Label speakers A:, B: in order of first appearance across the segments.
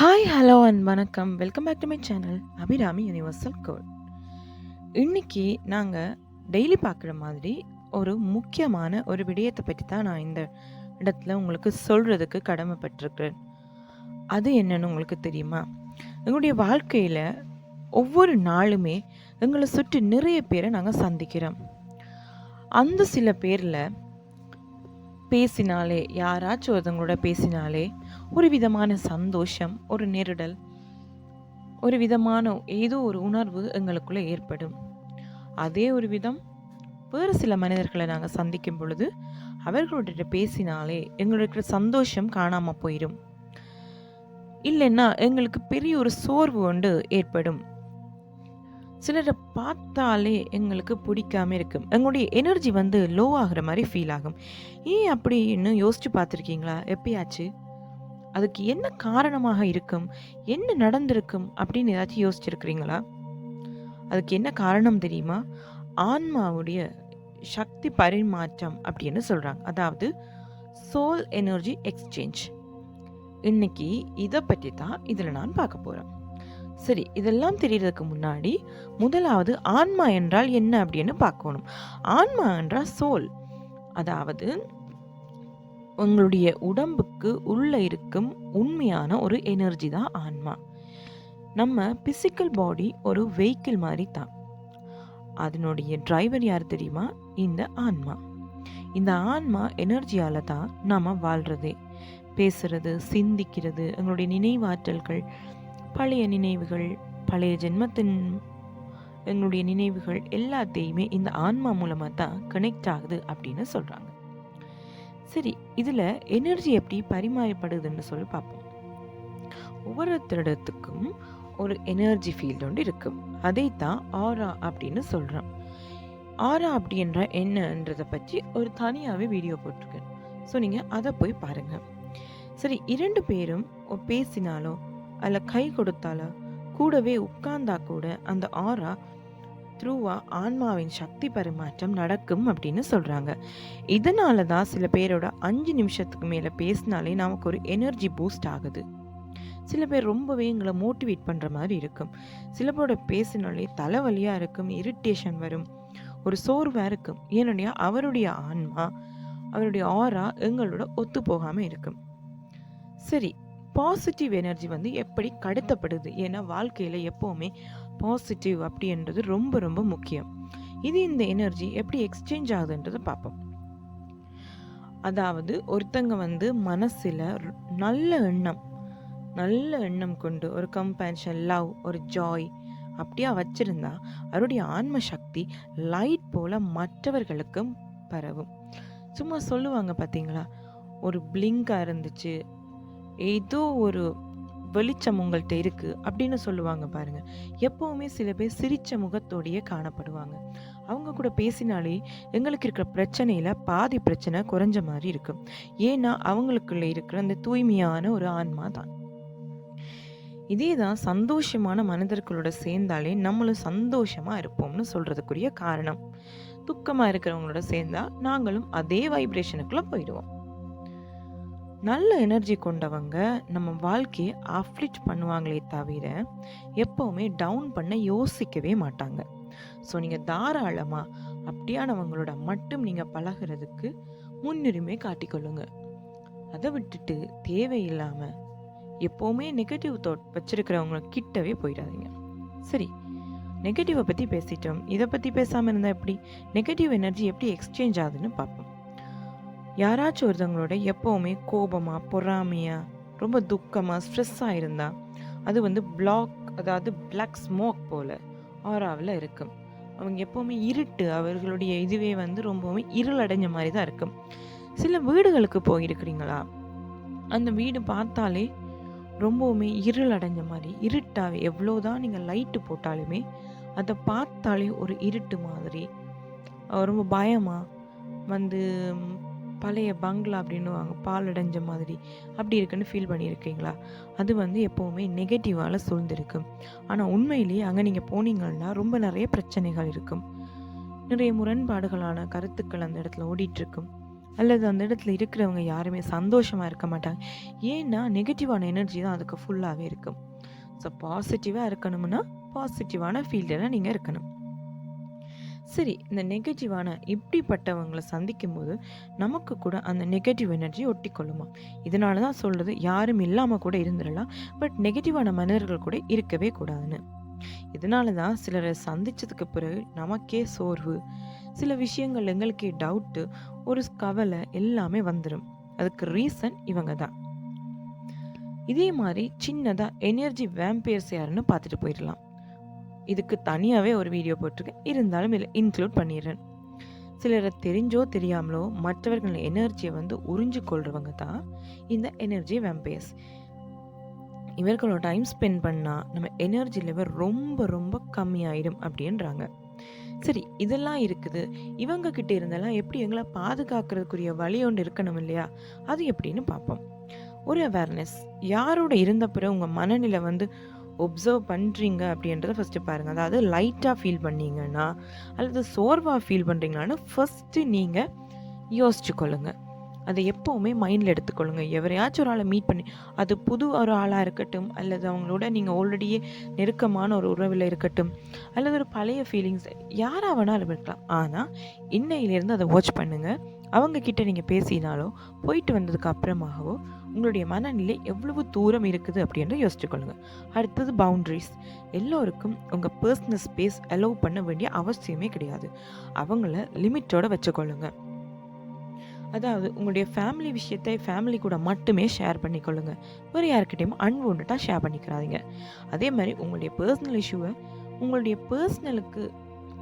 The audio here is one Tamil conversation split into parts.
A: ஹாய் ஹலோ அண்ட் வணக்கம். Welcome back to my channel Abirami universal code இன்னைக்கு நாங்கள் டெய்லி பார்க்குற மாதிரி ஒரு முக்கியமான ஒரு விடயத்தை பற்றி தான் நான் இந்த இடத்துல உங்களுக்கு சொல்கிறதுக்கு கடமைப்பட்டிருக்கிறேன். அது என்னன்னு உங்களுக்கு தெரியுமா? எங்களுடைய வாழ்க்கையில் ஒவ்வொரு நாளுமே எங்களை சுற்றி நிறைய பேரை நாங்கள் சந்திக்கிறோம். அந்த சில பேரில் பேசினாலே யாராச்சும் ஒருத்தவங்களோட பேசினாலே ஒரு விதமான சந்தோஷம் ஒரு நெருடல் ஒரு விதமான ஏதோ ஒரு உணர்வு எங்களுக்குள்ளே ஏற்படும். அதே ஒரு விதம் வேறு சில மனிதர்களை நாங்கள் சந்திக்கும் பொழுது அவர்களோட பேசினாலே எங்களுக்கு சந்தோஷம் காணாமல் போயிடும் இல்லைன்னா எங்களுக்கு பெரிய ஒரு சோர்வு ஒன்று ஏற்படும். சிலரை பார்த்தாலே எங்களுக்கு பிடிக்காம இருக்கும். எங்களுடைய எனர்ஜி வந்து லோ ஆகிற மாதிரி ஃபீல் ஆகும். ஏன் அப்படின்னு யோசிச்சு பார்த்துருக்கீங்களா? எப்பயாச்சு? அதுக்கு என்ன காரணமாக இருக்கும்? என்ன நடந்திருக்கும்? அப்படின்னு ஏதாச்சும் யோசிச்சிருக்கிறீங்களா? அதுக்கு என்ன காரணம் தெரியுமா? ஆன்மாவுடைய சக்தி பரிமாற்றம் அப்படின்னு சொல்கிறாங்க அதாவது சோல் எனர்ஜி எக்ஸ்சேஞ்ச் இன்னைக்கு இதை பற்றி தான் இதில் நான் பார்க்க போகிறேன் சரி இதெல்லாம் தெரியறதுக்கு முன்னாடி முதலாவது ஆன்மா என்றால் என்ன அப்படின்னு பார்க்கணும். ஆன்மா என்றால் சோல். அதாவது உங்களுடைய உடம்புக்கு உள்ளே இருக்கும் உண்மையான ஒரு எனர்ஜி தான் ஆன்மா. நம்ம பிசிக்கல் பாடி ஒரு வெஹிக்கிள் மாதிரி தான். அதனுடைய டிரைவர் யார் தெரியுமா? இந்த ஆன்மா. இந்த ஆன்மா எனர்ஜியால் தான் நாம் வாழ்கிறதே பேசுறது சிந்திக்கிறது எங்களுடைய நினைவாற்றல்கள் பழைய நினைவுகள் பழைய ஜென்மத்தின் எங்களுடைய நினைவுகள் எல்லாத்தையுமே இந்த ஆன்மா மூலமாக தான் கனெக்ட் ஆகுது அப்படின்னு சொல்கிறாங்க சரி இதில் எனர்ஜி எப்படி பரிமாறப்படுதுன்னு சொல்லி பார்ப்போம். ஒவ்வொருத்தரிடத்துக்கும் ஒரு எனர்ஜி ஃபீல்டு ஒன்று இருக்கும் அதை தான் ஆரா அப்படின்னு சொல்கிறோம் ஆரா அப்படின்ற என்னன்றதை பற்றி ஒரு தனியாகவே வீடியோ போட்டிருக்கேன். ஸோ நீங்கள் அதை போய் பாருங்கள் சரி இரண்டு பேரும் பேசினாலோ அல்ல கை கொடுத்தாலோ கூடவே உட்கார்ந்தா கூட அந்த ஆரா த்ரூவா ஆன்மாவின் சக்தி பரிமாற்றம் நடக்கும் அப்படின்னு சொல்கிறாங்க இதனால தான் சில பேரோட அஞ்சு நிமிஷத்துக்கு மேலே பேசினாலே நமக்கு ஒரு எனர்ஜி பூஸ்ட் ஆகுது. சில பேர் ரொம்பவே எங்களை மோட்டிவேட் பண்ணுற மாதிரி இருக்கும். சில பேரோட பேசினாலே தலைவலியாக இருக்கும் இரிட்டேஷன் வரும் ஒரு சோர்வாக இருக்கும். ஏன்னா அவருடைய ஆன்மா அவருடைய ஆரா எங்களோட ஒத்து போகாமல் இருக்கும். சரி பாசிட்டிவ் எனர்ஜி வந்து எப்படி கடத்தப்படுது? ஏன்னா வாழ்க்கையில் எப்போவுமே பாசிட்டிவ் அப்படின்றது ரொம்ப ரொம்ப முக்கியம். இது இந்த எனர்ஜி எப்படி எக்ஸ்சேஞ்ச் ஆகுதுன்றதை பார்ப்போம். அதாவது ஒருத்தங்க வந்து மனசில் நல்ல எண்ணம் நல்ல எண்ணம் கொண்டு ஒரு கம்பேன்ஷன் லவ் ஒரு ஜாய் அப்படியா வச்சிருந்தா அவருடைய ஆன்ம சக்தி லைட் போல மற்றவர்களுக்கும் பரவும். சும்மா சொல்லுவாங்க பார்த்தீங்களா ஒரு பிளிங்காக இருந்துச்சு ஏதோ ஒரு வெளிச்சம் உங்கள்கிட்ட இருக்குது அப்படின்னு சொல்லுவாங்க பாருங்க. எப்போவுமே சில பேர் சிரிச்ச முகத்தோடையே காணப்படுவாங்க. அவங்க கூட பேசினாலே எங்களுக்கு இருக்கிற பிரச்சனையில் பாதி பிரச்சனை குறைஞ்ச மாதிரி இருக்கும் ஏன்னா அவங்களுக்குள்ள இருக்கிற அந்த தூய்மையான ஒரு ஆன்மா தான். இதே தான் சந்தோஷமான மனிதர்களோட சேர்ந்தாலே நம்மளும் சந்தோஷமா இருப்போம்னு சொல்றதுக்குரிய காரணம். துக்கமாக இருக்கிறவங்களோட சேர்ந்தா நாங்களும் அதே வைப்ரேஷனுக்குள்ளே போயிடுவோம். நல்ல எனர்ஜி கொண்டவங்க நம்ம வாழ்க்கையை அஃப்ளிட் பண்ணுவாங்களே தவிர எப்போவுமே டவுன் பண்ண யோசிக்கவே மாட்டாங்க. ஸோ நீங்கள் தாராளமாக அப்படியானவங்களோட மட்டும் நீங்கள் பழகிறதுக்கு முன்னுரிமை காட்டிக்கொள்ளுங்க. அதை விட்டுட்டு தேவையில்லாமல் எப்போவுமே நெகட்டிவ் தாட் வச்சிருக்கிறவங்க கிட்டவே போயிடாதீங்க. சரி நெகட்டிவை பற்றி பேசிட்டோம். இதை பற்றி பேசாமல் இருந்தால் எப்படி? நெகட்டிவ் எனர்ஜி எப்படி எக்ஸ்சேஞ்ச் ஆகுதுன்னு பார்ப்போம். யாராச்சும் ஒருத்தவங்களோட எப்போவுமே கோபமாக பொறாமையாக ரொம்ப துக்கமாக ஸ்ட்ரெஸ்ஸாக இருந்தால் அது வந்து பிளாக் அதாவது பிளாக் ஸ்மோக் போல் ஆராவில் இருக்கும் அவங்க எப்போவுமே இருட்டு அவர்களுடைய இதுவே வந்து ரொம்பவுமே இருளடைஞ்ச மாதிரி தான் இருக்கும் சில வீடுகளுக்கு போயிருக்கிறீங்களா? அந்த வீடு பார்த்தாலே ரொம்பவுமே இருள் அடைஞ்ச மாதிரி எவ்வளோ எவ்வளோதான் நீங்கள் லைட்டு போட்டாலுமே அதை பார்த்தாலே ஒரு இருட்டு மாதிரி ரொம்ப பயமாக வந்து பழைய பங்களா அப்படின்னுவாங்க பால் அடைஞ்ச மாதிரி. அப்படி இருக்குன்னு ஃபீல் பண்ணியிருக்கீங்களா? அது வந்து எப்போவுமே நெகட்டிவால் சூழ்ந்திருக்கும். ஆனால் உண்மையிலேயே அங்கே நீங்கள் போனீங்கன்னா ரொம்ப நிறைய பிரச்சனைகள் இருக்கும். நிறைய முரண்பாடுகளான கருத்துக்கள் அந்த இடத்துல ஓடிட்டுருக்கும். அல்லது அந்த இடத்துல இருக்கிறவங்க யாருமே சந்தோஷமாக இருக்க மாட்டாங்க. ஏன்னா நெகட்டிவான எனர்ஜி தான் அதுக்கு ஃபுல்லாகவே இருக்கும். ஸோ பாசிட்டிவாக இருக்கணும்னா பாசிட்டிவான ஃபீல்டில் நீங்கள் இருக்கணும். சரி இந்த நெகட்டிவான இப்படிப்பட்டவங்களை சந்திக்கும் போது நமக்கு கூட அந்த நெகட்டிவ் எனர்ஜி ஒட்டி கொள்ளுமா இதனால தான் சொல்கிறது யாரும் இல்லாமல் கூட இருந்துடலாம் பட் நெகட்டிவான மனிதர்கள் கூட இருக்கவே கூடாதுன்னு. இதனால தான் சிலரை சந்தித்ததுக்கு பிறகு நமக்கே சோர்வு. சில விஷயங்கள் எங்களுக்கே டவுட்டு ஒரு கவலை எல்லாமே வந்துடும் அதுக்கு ரீசன் இவங்க தான். இதே மாதிரி சின்னதாக எனர்ஜி வேம்பையர்ஸ் யாருன்னு பார்த்துட்டு போயிடலாம். இதுக்கு தனியாகவே ஒரு வீடியோ போட்டிருக்கேன். இருந்தாலும் இதில் இன்க்ளூட் பண்ணிடுறேன். சிலரை தெரிஞ்சோ தெரியாமலோ மற்றவர்கள் எனர்ஜியை வந்து உறிஞ்சு கொள்றவங்க தான் இந்த எனர்ஜி வேம்பையர்ஸ் இவர்களோட டைம் ஸ்பெண்ட் பண்ணால் நம்ம எனர்ஜி லெவல் ரொம்ப ரொம்ப கம்மியாயிடும் அப்படின்றாங்க. சரி இதெல்லாம் இருக்குது. இவங்க கிட்ட இருந்தெல்லாம் எப்படி எங்களை பாதுகாக்கிறதுக்குரிய வழி ஒன்று இருக்கணும் இல்லையா? அது எப்படின்னு பார்ப்போம். ஒரு அவேர்னஸ் யாரோட இருந்த பிறகு உங்கள் மனநிலை வந்து ஒப்சர்வ் பண்ணுறீங்க அப்படின்றத ஃபஸ்ட்டு பாருங்கள் அதாவது லைட்டாக ஃபீல் பண்ணீங்கன்னா அல்லது சோர்வாக ஃபீல் பண்ணுறீங்களான்னு ஃபஸ்ட்டு நீங்கள் யோசிச்சு கொள்ளுங்கள் அதை எப்போவுமே மைண்டில் எடுத்துக்கொள்ளுங்க. எவரையாச்சும் ஒரு ஆளை மீட் பண்ணி அது புது ஒரு ஆளாக இருக்கட்டும் அல்லது அவங்களோட நீங்கள் ஆல்ரெடியே நெருக்கமான ஒரு உறவில் இருக்கட்டும் அல்லது ஒரு பழைய ஃபீலிங்ஸ் யாராக வேணாலும் இருக்கலாம். ஆனால் இன்னையிலேருந்து அதை வாட்ச் பண்ணுங்கள் அவங்கக்கிட்ட நீங்கள் பேசினாலோ போயிட்டு வந்ததுக்கு அப்புறமாகவோ உங்களுடைய மனநிலை எவ்வளவு தூரம் இருக்குது அப்படின்னு யோசிச்சுக்கொள்ளுங்க அடுத்தது பவுண்ட்ரிஸ் எல்லோருக்கும் உங்கள் பர்சனல் ஸ்பேஸ் அலோவ் பண்ண வேண்டிய அவசியமே கிடையாது. அவங்கள லிமிட்டோடு வச்சுக்கொள்ளுங்க. அதாவது உங்களுடைய ஃபேமிலி விஷயத்தை ஃபேமிலி கூட மட்டுமே ஷேர் பண்ணிக்கொள்ளுங்க. வேறு யாருக்கிட்டையும் அன்வான்டாக ஷேர் பண்ணிக்கிறாதீங்க அதே மாதிரி உங்களுடைய பர்சனல் இஷ்யூவை உங்களுடைய பர்சனலுக்கு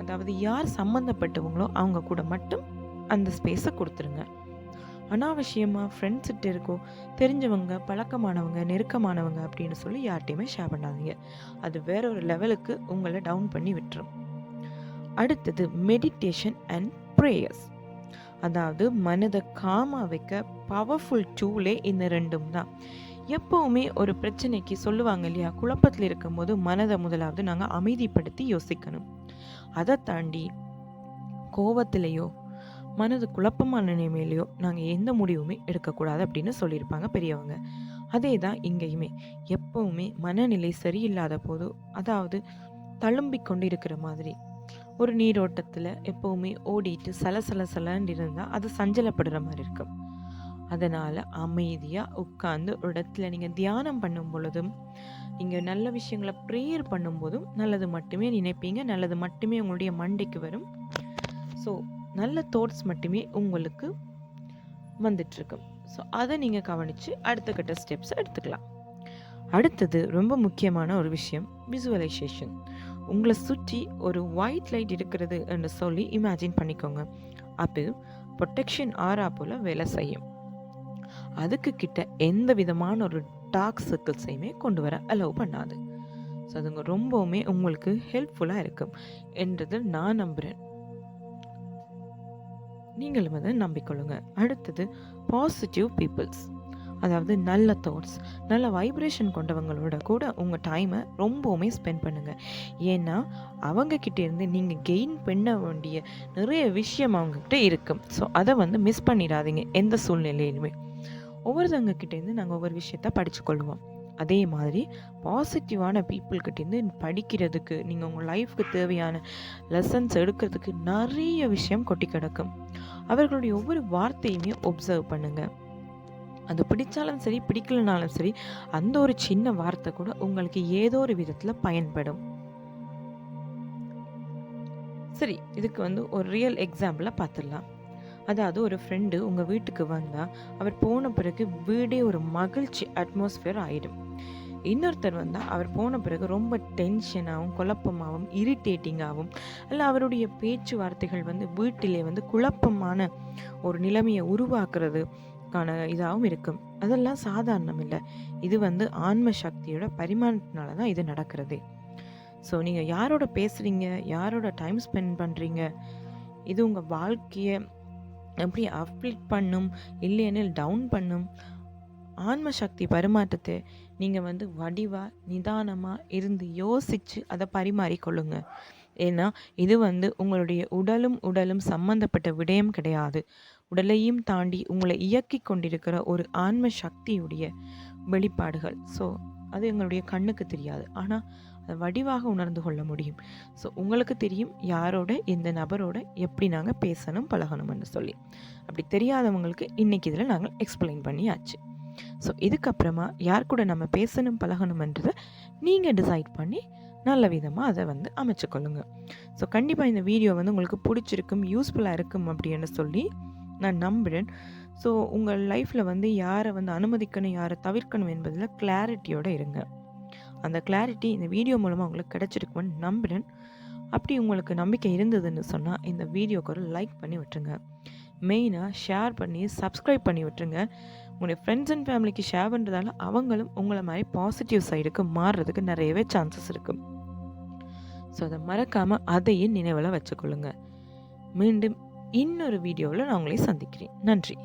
A: அதாவது யார் சம்மந்தப்பட்டவங்களோ அவங்க கூட மட்டும் அந்த ஸ்பேஸை கொடுத்துருங்க. அனாவசியமாக ஃப்ரெண்ட்ஸ்கிட்ட இருக்கோ தெரிஞ்சவங்க பழக்கமானவங்க நெருக்கமானவங்க அப்படின்னு சொல்லி யார்கிட்டையுமே ஷேர் பண்ணாதீங்க. அது வேற ஒரு லெவலுக்கு உங்களை டவுன் பண்ணி விட்டுரும். அடுத்தது மெடிடேஷன் அண்ட் ப்ரேயர்ஸ் அதாவது மனதை காமா வைக்க பவர்ஃபுல் டூலே இந்த ரெண்டும் தான். எப்போவுமே ஒரு பிரச்சனைக்கு சொல்லுவாங்க இல்லையா குழப்பத்தில் இருக்கும்போது மனதை முதலாவது நாங்கள் அமைதிப்படுத்தி யோசிக்கணும். அதை தாண்டி கோவத்திலேயோ மனது குழப்பமான நிலைமையிலையோ நாங்கள் எந்த முடிவுமே எடுக்கக்கூடாது அப்படின்னு சொல்லியிருப்பாங்க பெரியவங்க. அதே தான் இங்கேயுமே. எப்பவுமே மனநிலை சரியில்லாத போது அதாவது தழும்பி கொண்டு இருக்கிற மாதிரி. ஒரு நீரோட்டத்தில் எப்போவுமே ஓடிட்டு சலசல சலன்னு இருந்தால் அது சஞ்சலப்படுற மாதிரி இருக்கும். அதனால் அமைதியாக உட்காந்து ஒரு இடத்துல நீங்கள் தியானம் பண்ணும் பொழுதும் நீங்கள் நல்ல விஷயங்களை ப்ரேயர் பண்ணும்போதும் நல்லது மட்டுமே நினைப்பீங்க நல்லது மட்டுமே உங்களுடைய மண்டைக்கு வரும். ஸோ நல்ல தோட்ஸ் மட்டுமே உங்களுக்கு வந்துட்டுருக்கும் ஸோ அதை நீங்கள் கவனித்து அடுத்த கட்ட ஸ்டெப்ஸ் எடுத்துக்கலாம். அடுத்தது ரொம்ப முக்கியமான ஒரு விஷயம் விசுவலைசேஷன் உங்களை சுற்றி ஒரு ஒயிட் லைட் இருக்கிறது என்று சொல்லி இமேஜின் பண்ணிக்கோங்க. அது ப்ரொட்டெக்ஷன் ஆறா போல் வேலை செய்யும். அதுக்கு கிட்ட எந்த விதமான ஒரு டார்க் சர்க்கிள்ஸையுமே கொண்டு வர அலோவ் பண்ணாது. ஸோ அதுங்க ரொம்பவுமே உங்களுக்கு ஹெல்ப்ஃபுல்லாக இருக்கும். என்றது நான் நம்புகிறேன் நீங்களும் அதை நம்பிக்கொள்ளுங்க. அடுத்தது பாசிட்டிவ் பீப்புள்ஸ் அதாவது நல்ல தாட்ஸ் நல்ல வைப்ரேஷன் கொண்டவங்களோட கூட உங்கள் டைமை ரொம்பவுமே ஸ்பெண்ட் பண்ணுங்கள் ஏன்னா அவங்கக்கிட்ட இருந்து நீங்கள் கெயின் பண்ண வேண்டிய நிறைய விஷயம் அவங்கக்கிட்ட இருக்கும் ஸோ அதை வந்து மிஸ் பண்ணிடாதீங்க எந்த சூழ்நிலையிலுமே. ஒவ்வொருத்தவங்க கிட்டேருந்து நாங்கள் ஒவ்வொரு விஷயத்த படிச்சுக்கொள்வோம். அதே மாதிரி பாசிட்டிவான பீப்புள்கிட்டேருந்து படிக்கிறதுக்கு நீங்கள் உங்கள் லைஃப்க்கு தேவையான லெசன்ஸ் எடுக்கிறதுக்கு நிறைய விஷயம் கொட்டி கிடக்கும். அவர்களுடைய ஒவ்வொரு வார்த்தையுமே ஒப்சர்வ் பண்ணுங்கள் அது பிடிச்சாலும் சரி பிடிக்கலனாலும் சரி அந்த ஒரு சின்ன வார்த்தை கூட உங்களுக்கு ஏதோ ஒரு விதத்தில் பயன்படும். சரி இதுக்கு வந்து ஒரு ரியல் எக்ஸாம்பிளாக பார்த்துடலாம் அதாவது ஒரு ஃப்ரெண்டு உங்கள் வீட்டுக்கு வந்தால் அவர் போன பிறகு வீடே ஒரு மகிழ்ச்சி அட்மாஸ்ஃபியர் ஆகிடும் இன்னொருத்தர் வந்தால் அவர் போன பிறகு ரொம்ப டென்ஷனாகவும் குழப்பமாகவும் இரிட்டேட்டிங்காகவும் இல்லை அவருடைய பேச்சுவார்த்தைகள் வந்து வீட்டிலே வந்து குழப்பமான ஒரு நிலைமையை உருவாக்குறதுக்கான இதாகவும் இருக்கும் அதெல்லாம் சாதாரணம் இல்லை. இது வந்து ஆன்ம சக்தியோட பரிமாணத்தினால தான் இது நடக்கிறது. ஸோ நீங்கள் யாரோட பேசுகிறீங்க யாரோட டைம் ஸ்பெண்ட் பண்ணுறீங்க இது உங்கள் வாழ்க்கையை எப்படி அப்ளிட் பண்ணும்? இல்லையெனில் டவுன் பண்ணும்? ஆன்ம சக்தி பரிமாற்றத்தை நீங்கள் வந்து வடிவாக நிதானமாக இருந்து யோசித்து அதை பரிமாறிக்கொள்ளுங்க ஏன்னா இது வந்து உங்களுடைய உடலும் உடலும் சம்மந்தப்பட்ட விடயம் கிடையாது. உடலையும் தாண்டி உங்களை இயக்கி கொண்டிருக்கிற ஒரு ஆன்ம சக்தியுடைய வெளிப்பாடுகள். ஸோ அது எங்களுடைய கண்ணுக்கு தெரியாது. ஆனால் அதை வடிவாக உணர்ந்து கொள்ள முடியும். ஸோ உங்களுக்கு தெரியும் யாரோட எந்த நபரோட எப்படி நாங்கள் பேசணும் பழகணும்னு சொல்லி. அப்படி தெரியாதவங்களுக்கு இன்றைக்கி இதில் நாங்கள் எக்ஸ்பிளைன் பண்ணியாச்சு. ஸோ இதுக்கப்புறமா யார் கூட நம்ம பேசணும் பழகணுமன்றதை நீங்கள் டிசைட் பண்ணி நல்ல விதமாக அதை வந்து அமைச்சுக்கொள்ளுங்க ஸோ கண்டிப்பாக இந்த வீடியோ வந்து உங்களுக்கு பிடிச்சிருக்கும் யூஸ்ஃபுல்லாக இருக்கும் அப்படின்னு சொல்லி நான் நம்புகிறேன் ஸோ உங்கள் லைஃப்பில் வந்து யாரை வந்து அனுமதிக்கணும் யாரை தவிர்க்கணும் என்பதில் கிளாரிட்டியோடு இருங்க. அந்த கிளாரிட்டி இந்த வீடியோ மூலமாக உங்களுக்கு கிடச்சிருக்குன்னு நம்புகிறேன் அப்படி உங்களுக்கு நம்பிக்கை இருந்ததுன்னு சொன்னால் இந்த வீடியோக்கு ஒரு லைக் பண்ணி விட்டுருங்க. மெயினாக ஷேர் பண்ணி சப்ஸ்கிரைப் பண்ணி விட்டுருங்க. உங்களுடைய ஃப்ரெண்ட்ஸ் அண்ட் ஃபேமிலிக்கு ஷேர் பண்ணுறதால அவங்களும் உங்களை மாதிரி பாசிட்டிவ் சைடுக்கு மாறுறதுக்கு நிறையவே சான்சஸ் இருக்கும் ஸோ அதை மறக்காமல் அதையும் நினைவில் வச்சுக்கொள்ளுங்க. மீண்டும் இன்னொரு வீடியோவில் நான் உங்களையும் சந்திக்கிறேன். நன்றி.